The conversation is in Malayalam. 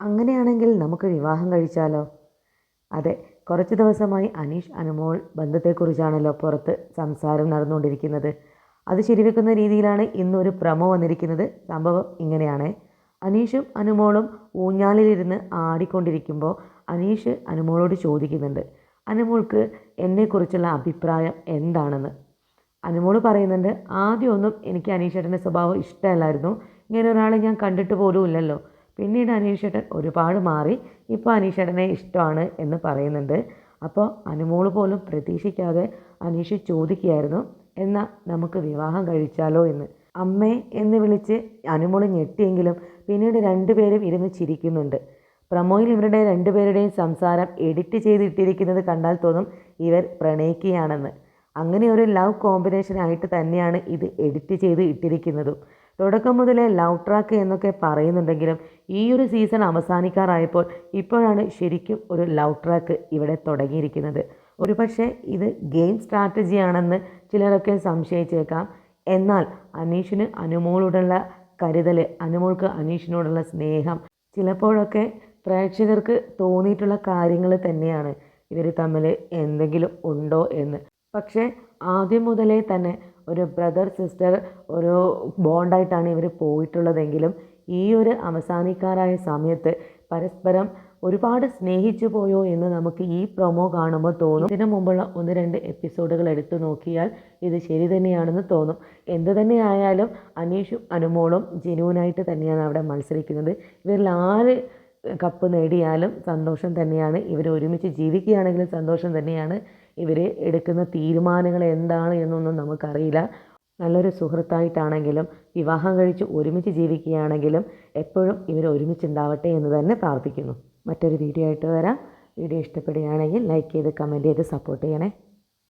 അങ്ങനെയാണെങ്കിൽ നമുക്ക് വിവാഹം കഴിച്ചാലോ? അതെ കുറച്ച് ദിവസമായി അനീഷ് അനുമോൾ ബന്ധത്തെക്കുറിച്ചാണല്ലോ പുറത്ത് സംസാരം നടന്നുകൊണ്ടിരിക്കുന്നത്. അത് ശരിവെക്കുന്ന രീതിയിലാണ് ഇന്നൊരു പ്രമോ വന്നിരിക്കുന്നത്. സംഭവം ഇങ്ങനെയാണ്. അനീഷും അനുമോളും ഊഞ്ഞാലിലിരുന്ന് ആടിക്കൊണ്ടിരിക്കുമ്പോൾ അനീഷ് അനുമോളോട് ചോദിക്കുന്നുണ്ട് അനുമോൾക്ക് എന്നെക്കുറിച്ചുള്ള അഭിപ്രായം എന്താണെന്ന്? അനുമോൾ പറയുന്നുണ്ട് ആദ്യമൊന്നും എനിക്ക് അനീഷേട്ടന്റെ സ്വഭാവം ഇഷ്ടമല്ലായിരുന്നു. ഇങ്ങനെ ഒരാളെ ഞാൻ കണ്ടിട്ട് പോലും ഇല്ലല്ലോ. പിന്നീട് അനീഷേട്ടൻ ഒരുപാട് മാറി ഇപ്പോൾ അനീഷേട്ടനെ ഇഷ്ടമാണ് എന്ന് പറയുന്നുണ്ട്. അപ്പോൾ അനുമോൾ പോലും പ്രതീക്ഷിക്കാതെ അനീഷ് ചോദിക്കുകയായിരുന്നു എന്നാൽ നമുക്ക് വിവാഹം കഴിച്ചാലോ എന്ന്? അമ്മേ എന്ന് വിളിച്ച് അനുമോൾ ഞെട്ടിയെങ്കിലും പിന്നീട് രണ്ടുപേരും ഇരുന്ന് ചിരിക്കുന്നുണ്ട്. പ്രമോയിൽ ഇവരുടെ രണ്ടുപേരുടെയും സംസാരം എഡിറ്റ് ചെയ്തിട്ടിരിക്കുന്നത് കണ്ടാൽ തോന്നും ഇവർ പ്രണയിക്കുകയാണെന്ന്. അങ്ങനെ ഒരു ലവ് കോമ്പിനേഷൻ ആയിട്ട് തന്നെയാണ് ഇത് എഡിറ്റ് ചെയ്ത് ഇട്ടിരിക്കുന്നതും. തുടക്കം മുതലേ ലവ് ട്രാക്ക് എന്നൊക്കെ പറയുന്നുണ്ടെങ്കിലും ഈ ഒരു സീസൺ അവസാനിക്കാറായപ്പോൾ ഇപ്പോഴാണ് ശരിക്കും ഒരു ലവ് ട്രാക്ക് ഇവിടെ തുടങ്ങിയിരിക്കുന്നത്. ഒരുപക്ഷെ ഇത് ഗെയിം സ്ട്രാറ്റജിയാണെന്ന് ചിലരൊക്കെ സംശയിച്ചേക്കാം. എന്നാൽ അനീഷിന് അനുമോളോടുള്ള കരുതൽ അനുമോൾക്ക് അനീഷിനോടുള്ള സ്നേഹം ചിലപ്പോഴൊക്കെ പ്രേക്ഷകർക്ക് തോന്നിയിട്ടുള്ള കാര്യങ്ങൾ തന്നെയാണ് ഇവർ തമ്മിൽ എന്തെങ്കിലും ഉണ്ടോ എന്ന്. പക്ഷേ ആദ്യം മുതലേ തന്നെ ഒരു ബ്രദർ സിസ്റ്റർ ഒരു ബോണ്ടായിട്ടാണ് ഇവർ പോയിട്ടുള്ളതെങ്കിലും ഈ ഒരു അവസാനിക്കാറായ സമയത്ത് പരസ്പരം ഒരുപാട് സ്നേഹിച്ചു പോയോ എന്ന് നമുക്ക് ഈ പ്രൊമോ കാണുമ്പോൾ തോന്നും. ഇതിനു മുമ്പുള്ള ഒന്ന് രണ്ട് എപ്പിസോഡുകൾ എടുത്തു നോക്കിയാൽ ഇത് ശരി തന്നെയാണെന്ന് തോന്നും. എന്ത് തന്നെയായാലും അനീഷും അനുമോളും ജെനുവനായിട്ട് തന്നെയാണ് അവിടെ മത്സരിക്കുന്നത്. ഇവരിൽ ആര് കപ്പ് നേടിയാലും സന്തോഷം തന്നെയാണ്. ഇവർ ഒരുമിച്ച് ജീവിക്കുകയാണെങ്കിലും സന്തോഷം തന്നെയാണ്. ഇവർ എടുക്കുന്ന തീരുമാനങ്ങൾ എന്താണ് എന്നൊന്നും നമുക്കറിയില്ല. നല്ലൊരു സുഹൃത്തായിട്ടാണെങ്കിലും വിവാഹം കഴിച്ച് ഒരുമിച്ച് ജീവിക്കുകയാണെങ്കിലും എപ്പോഴും ഇവർ ഒരുമിച്ചുണ്ടാവട്ടെ എന്ന് തന്നെ പ്രാർത്ഥിക്കുന്നു. മറ്റൊരു വീഡിയോ ആയിട്ട് വരാം. വീഡിയോ ഇഷ്ടപ്പെടുകയാണെങ്കിൽ ലൈക്ക് ചെയ്ത് കമന്റ് ചെയ്ത് സപ്പോർട്ട് ചെയ്യണേ.